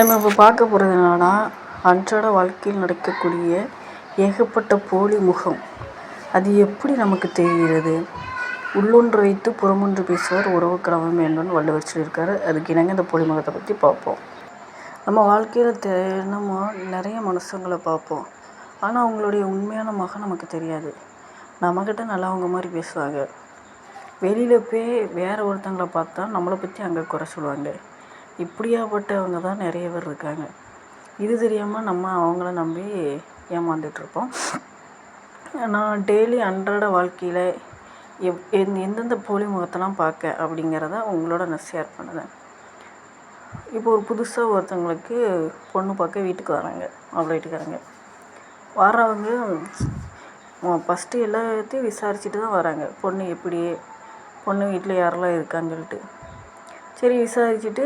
நம்ம இப்போ பார்க்க போகிறது என்னென்னா அன்றாட வாழ்க்கையில் நடக்கக்கூடிய ஏகப்பட்ட போலி முகம். அது எப்படி நமக்கு தெரிகிறது? உள்ளொன்று வைத்து புறமொன்று பேசுவார் உறவு கிழமை வேண்டும் வள்ளுவர் சொல்லியிருக்காரு. அதுக்கு இணங்க இந்த போலி முகத்தை பற்றி பார்ப்போம். நம்ம வாழ்க்கையில் தினமும் நிறைய மனுஷங்களை பார்ப்போம். ஆனால் அவங்களுடைய உண்மையான முகம் நமக்கு தெரியாது. நம்மக்கிட்ட நல்லவங்க மாதிரி பேசுவாங்க. வெளியில் போய் வேறு ஒருத்தங்களை பார்த்தா நம்மளை பற்றி அங்கே குறை சொல்லுவாங்க. இப்படியாப்பட்டவங்க தான் நிறைய பேர் இருக்காங்க. இது தெரியாமல் நம்ம அவங்கள நம்பி ஏமாந்துட்டுருப்போம். நான் டெய்லி அன்றாட வாழ்க்கையில் எப் எந் எந்தெந்த போலி முகத்தெல்லாம் பார்க்க அப்படிங்கிறத உங்களோட நான் ஷேர் பண்ணுறேன். இப்போ ஒரு புதுசாக ஒருத்தவங்களுக்கு பொண்ணு பார்க்க வீட்டுக்கு வராங்க. அவ்வளோ வீட்டுக்காரங்க. வர்றவங்க ஃபஸ்ட்டு எல்லாத்தையும் விசாரிச்சுட்டு தான் வராங்க. பொண்ணு எப்படி? பொண்ணு வீட்டில் யாரெல்லாம் இருக்கான்னு சொல்லிட்டு. சரி விசாரிச்சுட்டு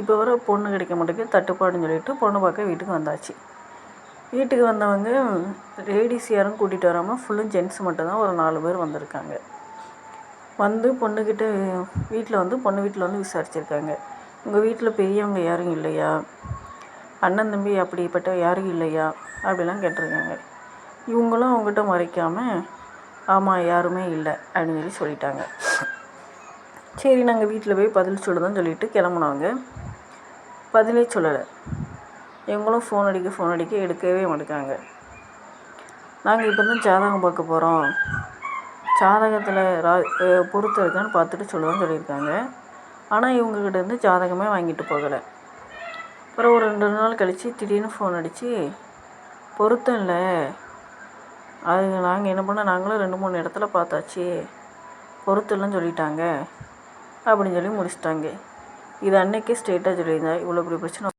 இப்போ வர பொண்ணு கிடைக்க மாட்டேங்குது தட்டுப்பாடுன்னு சொல்லிட்டு பொண்ணு பார்க்க வீட்டுக்கு வந்தாச்சு. வீட்டுக்கு வந்தவங்க லேடிஸ் யாரும் கூட்டிகிட்டு வராமல் ஃபுல்லும் ஜென்ஸ் மட்டும்தான் ஒரு நாலு பேர் வந்திருக்காங்க. வந்து பொண்ணுக்கிட்ட வீட்டில் வந்து பொண்ணு வீட்டில் வந்து விசாரிச்சிருக்காங்க. உங்கள் வீட்டில் பெரியவங்க யாரும் இல்லையா? அண்ணன் தம்பி அப்படிப்பட்ட யாரும் இல்லையா? அப்படிலாம் கேட்டிருக்காங்க. இவங்களும் அவங்ககிட்ட மறைக்காமல் ஆமாம் யாருமே இல்லை அப்படின்னு சொல்லி சொல்லிட்டாங்க. சரி நாங்கள் வீட்டில் போய் பதில் சொல்லுதோன்னு சொல்லிட்டு கிளம்புனாங்க பதிலே சொல்லலை. எங்களும் ஃபோன் அடிக்க ஃபோன் அடிக்க எடுக்கவே மாட்டேங்காங்க நாங்கள் இப்போ தான் ஜாதகம் பார்க்க போகிறோம் ஜாதகத்தில் ரா பொறுத்து இருக்கான்னு பார்த்துட்டு சொல்லுவோம்னு சொல்லியிருக்காங்க. ஆனால் இவங்கக்கிட்ட இருந்து ஜாதகமே வாங்கிட்டு போகலை. அப்புறம் ஒரு ரெண்டு நாள் கழித்து திடீர்னு ஃபோன் அடித்து பொருத்தம் இல்லை. அது நாங்கள் என்ன பண்ண நாங்களும் ரெண்டு மூணு இடத்துல பார்த்தாச்சு. பொருத்தம்லாம் சொல்லிட்டாங்க. அப்படின்னு சொல்லி முடிச்சிட்டாங்க. இது அன்னைக்கே ஸ்ட்ரெயிட்டாக சொல்லியிருந்தா இவ்வளோ பெரிய பிரச்சனை